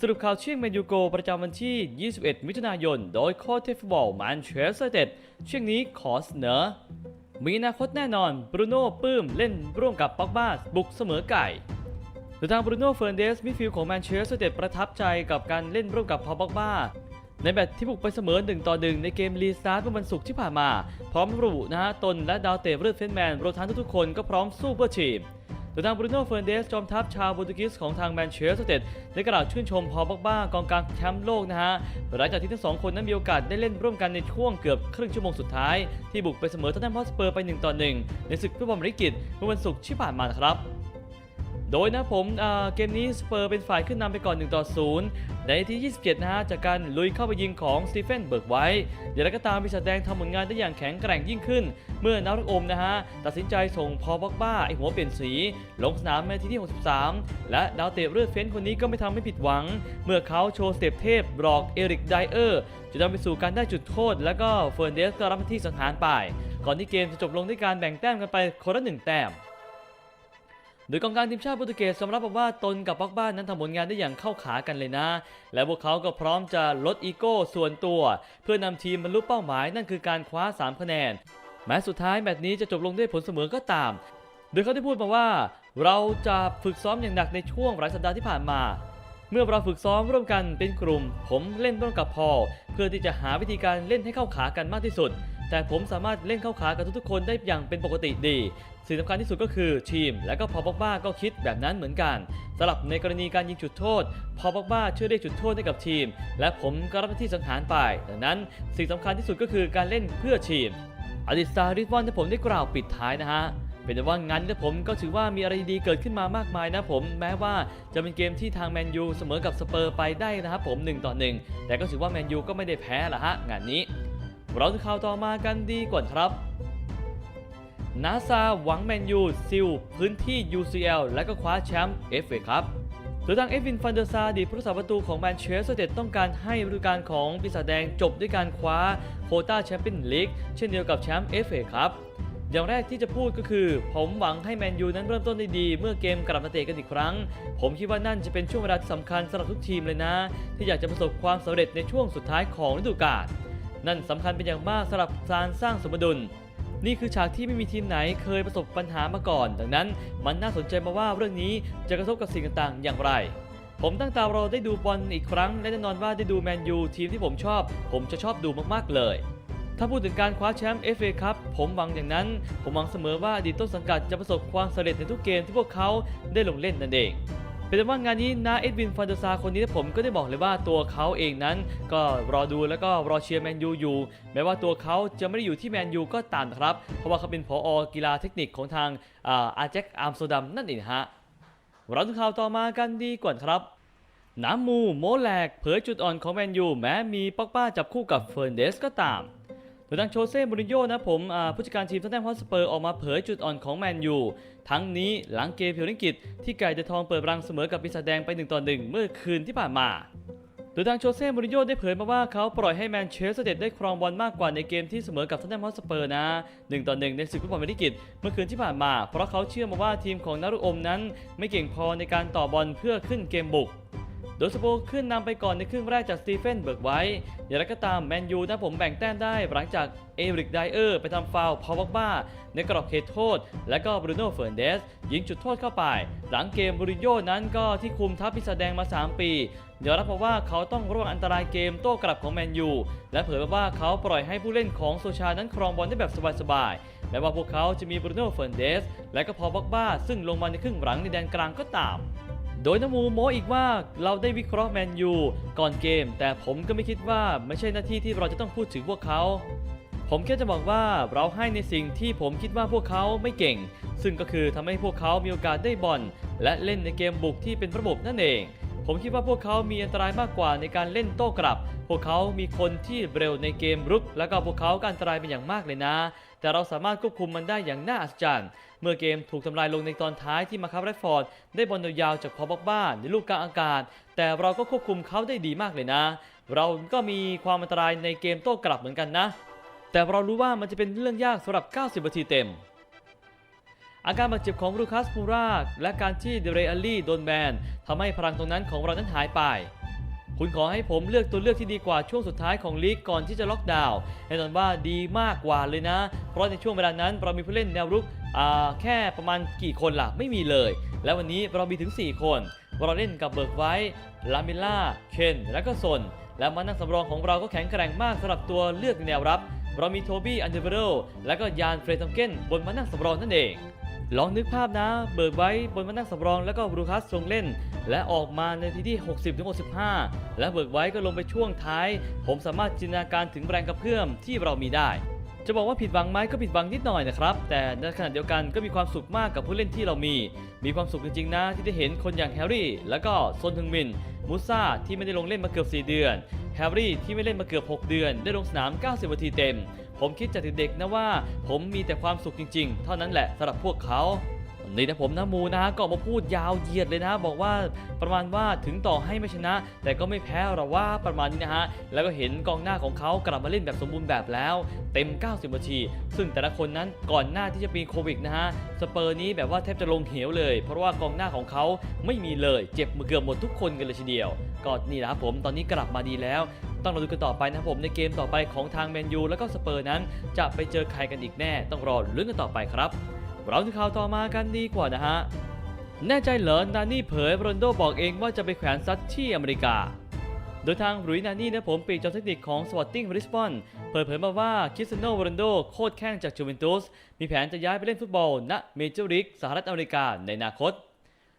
สรุปข่าวเชียงแมนยูโกประจำวันที่ 21 มิถุนายน โดยโค้ชเทฟบอลแมนเชสเตอร์เต็ดเชียงนี้ขอเสนอ มีอนาคตแน่นอนบรูโน่ปื้มเล่นร่วมกับป็อกบ้าบุกเสมอไก่โดยทางบรูโน่เฟอร์นเดสมิดฟิลด์ของแมนเชสเตอร์เต็ดประทับใจกับการเล่นร่วมกับพอป็อกบ้าในแมตที่บุกไปเสมอ1ต่อ1ในเกมรีสตาร์ทเมื่อวันศุกร์ที่ผ่านมา พร้อมระบุนะฮะตนและดาวเตะเลือดเฟนแมนรวมทั้งทุกๆคนก็พร้อมสู้เพื่อทีม โดยทางบรูโน่เฟอร์นเดสจอมทัพชาวโปรตุเกสของทางแมนเชสเตอร์ได้กล่าวชื่นชมพอบ็อกบ้ากองกลางแชมป์โลกนะฮะหลังจากที่ทั้งสองคนนั้นมีโอกาสได้เล่นร่วมกันในช่วงเกือบครึ่งชั่วโมงสุดท้ายที่บุกไปเสมอทอนแนมฮอสเปอร์ไป1ต่อ1ในศึกฟุตบอลอเมริกิตเมื่อวันศุกร์ที่ผ่านมานครับ โดยนะผมเกมนี้สเปอร์เป็นฝ่ายขึ้นนำไปก่อน 1 ต่อ 0 ในนาที27 นะฮะ จากการลุยเข้าไปยิงของสตีเฟนเบิร์กไว้อย่างไรก็ตามปีศาจแดงทำผลงานได้อย่างแข็งแกร่งยิ่งขึ้น เมื่อนารักอมนะฮะ ตัดสินใจส่งพอบ็อกบ้า ไอหัวเปลี่ยนสี ลงสนามในนาทีที่ 63 และดาวเตะเลือดเฟ้นคนนี้ก็ไม่ทำให้ผิดหวัง เมื่อเขาโชว์สเต็ปเทพบลอกเอริกไดเออร์จะนำไปสู่การได้จุดโทษ แล้วก็เฟิร์นเดสก็รับที่สังหารไป ก่อนที่เกมจะจบลงด้วยการแบ่งแต้มกันไปคนละหนึ่งแต้ม โดยกองกลางทีมชาติโปรตุเกสสำรับบอกว่าตนกับป็อกบ้านนั้นทำผลงานได้อย่างเข้าขากันเลยนะ และพวกเขาก็พร้อมจะลดอีโก้ส่วนตัว เพื่อนำทีมบรรลุเป้าหมายนั่นคือการคว้า 3 คะแนน แม้สุดท้ายแมตช์นี้จะจบลงด้วยผลเสมอก็ตาม โดยเขาได้พูดมาว่า เราจะฝึกซ้อมอย่างหนักในช่วงหลายสัปดาห์ที่ผ่านมาเมื่อเราฝึกซ้อมร่วมกันเป็นกลุ่ม ผมเล่นร่วมกับพอเพื่อที่จะหาวิธีการเล่นให้เข้าขากันมากที่สุด แต่ผมสามารถเล่นเข้าขากับทุกๆคนได้อย่างเป็นปกติดี สิ่งสำคัญที่สุดก็คือทีม และก็พอบอกบ้าก็คิดแบบนั้นเหมือนกันสำหรับในกรณีการยิงจุดโทษ พอบอกบ้าช่วยได้จุดโทษให้กับทีม และผมก็รับหน้าที่สังหารไปดังนั้นสิ่งสำคัญที่สุดก็คือการเล่นเพื่อทีมอดิสตาริฟวอนที่ผมได้กล่าวปิดท้ายนะฮะเป็นว่างั้นและผมก็ถือว่ามีอะไรดีๆเกิดขึ้นมามากมายนะผม แม้ว่าจะเป็นเกมที่ทางแมนยูเสมอกับสเปอร์ไปได้นะครับผม1ต่อ1แต่ก็ถือว่าแมนยูก็ไม่ได้แพ้ละฮะงานนี้ เราจะข่าวต่อมากันดีกว่าครับนาซาหวังแมนยูซิลพื้นที่ UCL และก็คว้าแชมป์ FA ครับโดยทางเอฟวินฟันเดอร์ซาดีผู้รักษาประตูของแมนเชสเตอร์เต็ดต้องการให้ฤดูกาลของปีศาจแดงจบด้วยการคว้าโคต้าแชมเปี้ยนลีกเช่นเดียวกับแชมป์ FA ครับอย่างแรกที่จะพูดก็คือ ผมหวังให้แมนยูนั้นเริ่มต้นได้ดี เมื่อเกมกลับมาเตะกันอีกครั้ง ผมคิดว่านั่นจะเป็นช่วงเวลาที่สำคัญสำหรับทุกทีมเลยนะ ที่อยากจะประสบความสำเร็จในช่วงสุดท้ายของฤดูกาล นั่นสำคัญเป็นอย่างมากสำหรับการสร้างสมดุล นี่คือฉากที่ไม่มีทีมไหนเคยประสบปัญหามาก่อน ดังนั้นมันน่าสนใจมาว่าเรื่องนี้จะกระทบกับสิ่งต่างๆ อย่างไร ผมตั้งตารอได้ดูบอลอีกครั้งและแน่นอนว่าได้ดูแมนยูทีมที่ผมชอบ ผมจะชอบดูมากๆเลยถ้าพูดถึงการคว้าแชมป์ FA ครับผมหวังอย่างนั้น ผมหวังเสมอว่าอดีตต้นสังกัดจะประสบความสำเร็จในทุกเกมที่พวกเขาได้ลงเล่นนั่นเอง เป็นว่างานนี้นาเอ็ดวินฟันเดซาคนนี้ผมก็ได้บอกเลยว่าตัวเขาเองนั้น ก็รอดูแล้วก็รอเชียร์แมนยูอยู่แม้ว่าตัวเขาจะไม่ได้อยู่ที่แมนยูก็ตามครับ เพราะว่าเขาเป็นผออกีฬาเทคนิคของทางอาแจ็คอาร์มสเตอร์ดัมนั่นเองฮะเราถึงข่าวต่อมากันดีกว่าครับน้ำมูโมแลกเผยจุดอ่อนของแมนยูแม้มีป็อกป้าจับคู่กับเฟอร์นเดสก็ตาม โดยทางโชเซ่มูรินโญ่นะผมผู้จัดการทีมทัตแนมฮอสเปอร์ออกมาเผยจุดอ่อนของแมนยู ทั้งนี้หลังเกมเพียวนิกิจที่ไก่เดอะทองเปิดรังเสมอกับปีศาจแดงไป1ต่อ1เมื่อคืนที่ผ่านมา โดยทางโชเซ่มูรินโญ่ได้เผยมาว่าเขาปล่อยให้แมนเชสเตอร์เต็ดได้ครองบอลมากกว่าในเกมที่เสมอกับทัตแนมฮอสเปอร์นะ1ต่อ1ในศึกฟุตบอลเมริกิตเมื่อคืนที่ผ่านมา เพราะเขาเชื่อมาว่าทีมของนารุอมนั้น ไม่เก่งพอในการต่อบอลเพื่อขึ้นเกมบุก โดยสโปขึ้นนำไปก่อนในครึ่งแรกจากสตีเฟนเบิร์กไว้ อย่างไรก็ตามแมนยูนะผมแบ่งแต้มได้หลังจากเอริกไดเออร์ไปทำฟาวพาวบักบ้า ในกรอบเขตโทษ และก็บรูโน่เฟอร์นเดส ยิงจุดโทษเข้าไป หลังเกมบริโยนั้นก็ที่คุมทัพพิศาจแดงมา 3 ปียอมรับมาว่าเขาต้องระวังอันตรายเกมโต้กลับของแมนยูและเผยมาว่าเขาปล่อยให้ผู้เล่นของโซชานั้นครองบอลได้แบบสบายๆแม้ว่าพวกเขาจะมีบรูโน่เฟอร์นเดส และก็พอบักบ้า ซึ่งลงมาในครึ่งหลังในแดนกลางก็ตาม โดยนมูโมอีกว่าเราได้วิเคราะห์แมนยูก่อนเกม แต่ผมก็ไม่คิดว่าไม่ใช่หน้าที่ที่เราจะต้องพูดถึงพวกเขา ผมแค่จะบอกว่าเราให้ในสิ่งที่ผมคิดว่าพวกเขาไม่เก่ง ซึ่งก็คือทำให้พวกเขามีโอกาสได้บอลและเล่นในเกมบุกที่เป็นระบบนั่นเอง ผมคิดว่าพวกเขามีอันตรายมากกว่าในการเล่นโต้กลับ พวกเขามีคนที่เร็วในเกมรุก แล้วก็พวกเขาก็อันตรายเป็นอย่างมากเลยนะ แต่เราสามารถควบคุมมันได้อย่างน่าอัศจรรย์ เมื่อเกมถูกทำลายลงในตอนท้ายที่มาคับแรดฟอร์ดได้บอลยาวจากพอบ็อกบ้าในลูกกลางอากาศ แต่เราก็ควบคุมเขาได้ดีมากเลยนะ เราก็มีความอันตรายในเกมโต้กลับเหมือนกันนะ แต่เรารู้ว่ามันจะเป็นเรื่องยากสำหรับ 90 นาทีเต็มอาการบาดเจ็บของลูคัสมูราและการที่เดเรอัลลี่โดนแบนทำให้พลังตรงนั้นของเรานั้นหายไป คุณขอให้ผมเลือกตัวเลือกที่ดีกว่าช่วงสุดท้ายของลีกก่อนที่จะล็อกดาวน์แน่นอนว่าดีมากกว่าเลยนะ เพราะในช่วงเวลานั้นเรามีผู้เล่นแนวรุกอ่าแค่ประมาณกี่คนล่ะไม่มีเลย และวันนี้เรามีถึง 4 คนเราเล่นกับเบิร์กไว้ลามิล่าเคนและก็ซนและมานั่งสำรองของเราก็แข็งแกร่งมากสำหรับตัวเลือกแนวรับ เรามีโทบี้อันเดอร์เบโรและก็ยานเฟรทอมเกนบนมานั่งสำรองนั่นเอง ลองนึกภาพนะ เบิกไว้บนมานั่งสำรองแล้วก็บรูคัสทรงเล่น และออกมาในทีที่ 60-65 และเบิกไว้ก็ลงไปช่วงท้าย ผมสามารถจินตนาการถึงแรงกระเพื่อมที่เรามีได้จะบอกว่าผิดหวังไหมก็ผิดหวังนิดหน่อยนะครับ แต่ในขณะเดียวกันก็มีความสุขมากกับผู้เล่นที่เรามี มีความสุขจริงๆนะที่ได้เห็นคนอย่างแฮร์รี่ แล้วก็ซนทึงมิน มูซ่าที่ไม่ได้ลงเล่นมาเกือบ 4 เดือน แฮร์รี่ที่ไม่เล่นมาเกือบ 6 เดือน ได้ลงสนาม 90 นาทีเต็ม ผมคิดจากเด็กๆนะว่า ผมมีแต่ความสุขจริง ๆ เท่านั้นแหละสำหรับพวกเขา นี่นะผมนะมูนะก็มาพูดยาวเหยียดเลยนะ บอกว่าประมาณว่าถึงต่อให้ไม่ชนะ แต่ก็ไม่แพ้เราว่าประมาณนี้นะฮะแล้วก็เห็นกองหน้าของเขากลับมาเล่นแบบสมบูรณ์แบบแล้วเต็ม 90 นาที ซึ่งแต่ละคนนั้นก่อนหน้าที่จะมีโควิดนะฮะสเปอร์นี้แบบว่าแทบจะลงเหวเลย เพราะว่ากองหน้าของเขาไม่มีเลยเจ็บมือเกือบหมดทุกคนกันเลยทีเดียว ก็นี่นะครับผมตอนนี้กลับมาดีแล้วต้องรอดูกันต่อไปนะผมในเกมต่อไปของทางแมนยูแล้วก็สเปอร์นั้น จะไปเจอใครกันอีกแน่ ต้องรอลุ้นกันต่อไปครับ เราถึงข่าวต่อมากันดีกว่านะฮะ แน่ใจเหรอนานี่เผยโรนลโดบอกเองว่าจะไปแขวนซัดที่อเมริกา โดยทางรุยนานี่นะผมปีจอเทคนิคของสวอตติ้งริสบอนเปิดเผยมาว่าคริสเตียโนโรนลโดโคตรแข้งจากจูเวนตุสมีแผนจะย้ายไปเล่นฟุตบอลณเมเจอร์ลีกสหรัฐอเมริกาในอนาคต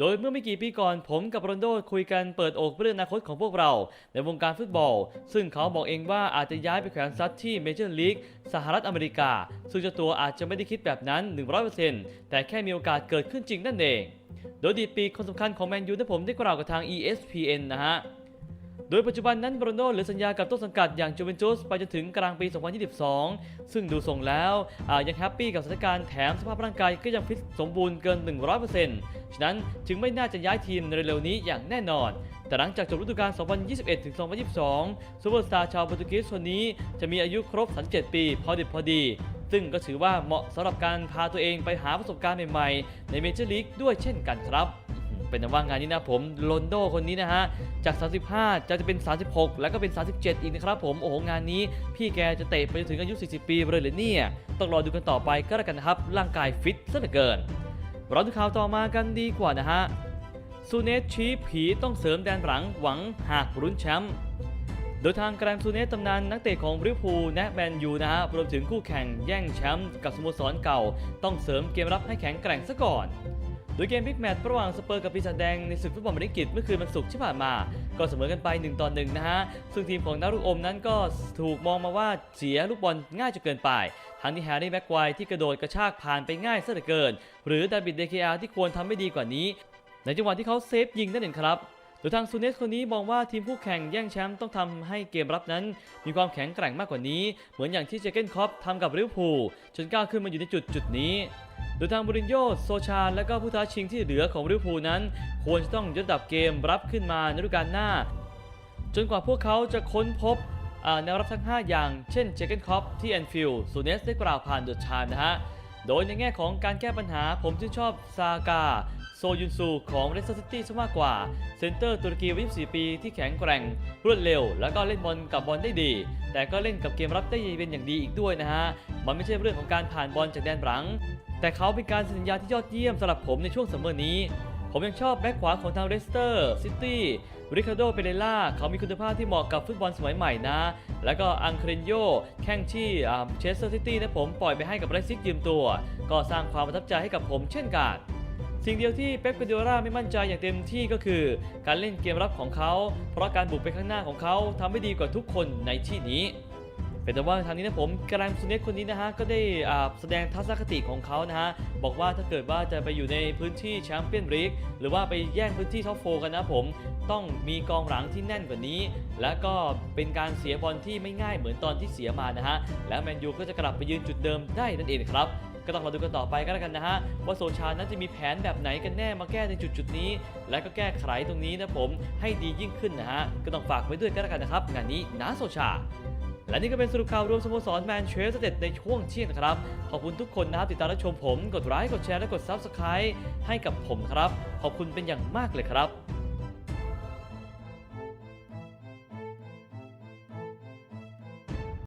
โดยเมื่อไม่กี่ปีก่อนผมกับโรนโดคุยกันเปิดอกเรื่องอนาคตของพวกเรา ในวงการฟุตบอล ซึ่งเขาบอกเองว่าอาจจะย้ายไปแขวนซัดที่เมเจอร์ลีกสหรัฐอเมริกา ซึ่งเจ้าตัวอาจจะไม่ได้คิดแบบนั้น 100%แต่แค่มีโอกาสเกิดขึ้นจริงนั่นเอง โดยดีปีคนสำคัญของแมนยูที่ผมได้กล่าวกับทาง ESPN นะฮะ โดยปัจจุบันนั้นโรนลโดเหลือสัญญากับต้นสังกัดอย่างจูเวนตุสไปจนถึงกลางปี 2022 ซึ่งดูทรงแล้วยังแฮปปี้กับสถานการณ์แถมสภาพร่างกายก็ยังฟิตสมบูรณ์เกิน 100%ฉะนั้นจึงไม่น่าจะย้ายทีมในเร็วนี้อย่างแน่นอนแต่หลังจากจบฤดูกาล 2021-2022 ซูเปอร์สตาร์ชาวโปรตุเกสคนนี้จะมีอายุครบ 37 ปี พอดิบพอดี ซึ่งก็ถือว่าเหมาะสำหรับการพาตัวเองไปหาประสบการณ์ใหม่ ๆ ในเมเจอร์ลีกด้วยเช่นกันครับ เป็นว่างานนี้นะผมโรนโดคนนี้นะฮะจาก 35 จะจะเป็น 36 แล้วก็เป็น 37 อีกนะครับผมโอ้โหงานนี้ พี่แกจะเตะไปจนถึงอายุ 40 ปีเลยเหรือเนี่ยต้องรอดูกันต่อไปก็แล้วกันนะครับ ร่างกายฟิตซะเหลือเกินเราดูข่าวต่อมากันดีกว่านะฮะซูเนสชี้ผีต้องเสริมแดนหลังหวังหากรุ้นแชมป์โดยทางแกรมซูเนสตำนานนักเตะของลิเวอร์พูแนะแมนยูนะฮะรวมถึงคู่แข่งแย่งแชมป์กับสโมสรเก่า ต้องเสริมเกมรับให้แข็งแกร่งซะก่อน โดยเกมบิ๊กแมตช์ระหว่างสเปอร์กับปีศาจแดงในศึกฟุตบอลอเมริกิตเมื่อคืนวันศุกร์ที่ผ่านมา ก็เสมอกันไป1ต่อ1นะฮะ ซึ่งทีมของนักลูกอมนั้นก็ถูกมองมาว่าเสียลูกบอลง่ายจนเกินไป ทั้งที่แฮร์รี่แม็กไวายที่กระโดดกระชากผ่านไปง่ายซะเหลือเกิน หรือดาวิดเดเคอาที่ควรทำไม่ดีกว่านี้ ในจังหวะที่เขาเซฟยิงนั่นเองครับ โดยทางซูเนสคนนี้มองว่าทีมคู่แข่งแย่งแชมป์ต้องทำให้เกมรับนั้น มีความแข็งแกร่งมากกว่านี้ เหมือนอย่างที่เจเกนคอปทำกับลิเวอร์พูลจนก้าวขึ้นมาอยู่ในจุดจุดนี้ โดยทางบูรินโญ่โซชา และก็ผู้ท้าชิงที่เหลือของลิเวอร์พูลนั้น ควรจะต้องยกระดับเกมรับขึ้นมาในฤดูกาลหน้า จนกว่าพวกเขาจะค้นพบแนวรับทั้ง 5 อย่าง เช่นเจเกนคอปที่แอนฟิลด์ซูเนสได้กล่าวผ่านเดอะไทม์นะฮะ โดยในแง่ของการแก้ปัญหาผมชื่นชอบซากาโซยุนซูของเรสเตอร์ซิตี้ซะมากกว่า เซนเตอร์ตุรกีวัย24 ปีที่แข็งแกร่ง รวดเร็ว แล้วก็เล่นบอลกับบอลได้ดี แต่ก็เล่นกับเกมรับได้เป็นอย่างดีอีกด้วยนะฮะ มันไม่ใช่เรื่องของการผ่านบอลจากแดนหลัง แต่เขาเป็นการสัญญาที่ยอดเยี่ยมสำหรับผมในช่วงซัมเมอร์นี้ ผมยังชอบแบ็คขวาของทางเรสเตอร์ซิตี้ริคาโดเปเรล่าเขามีคุณภาพที่เหมาะกับฟุตบอลสมัยใหม่นะ แล้วก็อังเครนโยแข้งที่เชสเตอร์ซิตี้นะผมปล่อยไปให้กับไรซิกยืมตัว ก็สร้างความประทับใจให้กับผมเช่นกันสิ่งเดียวที่เป๊ปกวดิโอลาไม่มั่นใจอย่างเต็มที่ก็คือ การเล่นเกมรับของเขา เพราะการบุกไปข้างหน้าของเขาทำให้ดีกว่าทุกคนในที่นี้ เป็นแต่ว่าทางนี้นะผมกรามซูเนสคนนี้นะฮะก็ได้อ่าแสดงทัศนคติของเขานะฮะบอกว่าถ้าเกิดว่าจะไปอยู่ในพื้นที่แชมเปี้ยนลีกหรือว่าไปแย่งพื้นที่ท็อปโฟกันนะผมต้องมีกองหลังที่แน่นกว่านี้ และก็เป็นการเสียบอลที่ไม่ง่ายเหมือนตอนที่เสียมานะฮะแล้วแมนยูก็จะกลับไปยืนจุดเดิมได้นั่นเองครับก็ต้องมาดูกันต่อไปก็แล้วกันนะฮะ ว่าโซชานั้นจะมีแผนแบบไหนกันแน่มาแก้ในจุดจุดนี้ และก็แก้ไขตรงนี้นะผมให้ดียิ่งขึ้นนะฮะ ก็ต้องฝากไว้ด้วยก็แล้วกันนะครับ งานนี้นะโซชา และนี่ก็เป็นสรุปข่าวรวมสโมสรแมนเชสเตอร์ในช่วงเที่ยงนะครับ ขอบคุณทุกคนนะครับ ติดตามรับชมผม กดไลค์กดแชร์และกด Subscribe ให้กับผมครับ ขอบคุณเป็นอย่างมากเลยครับ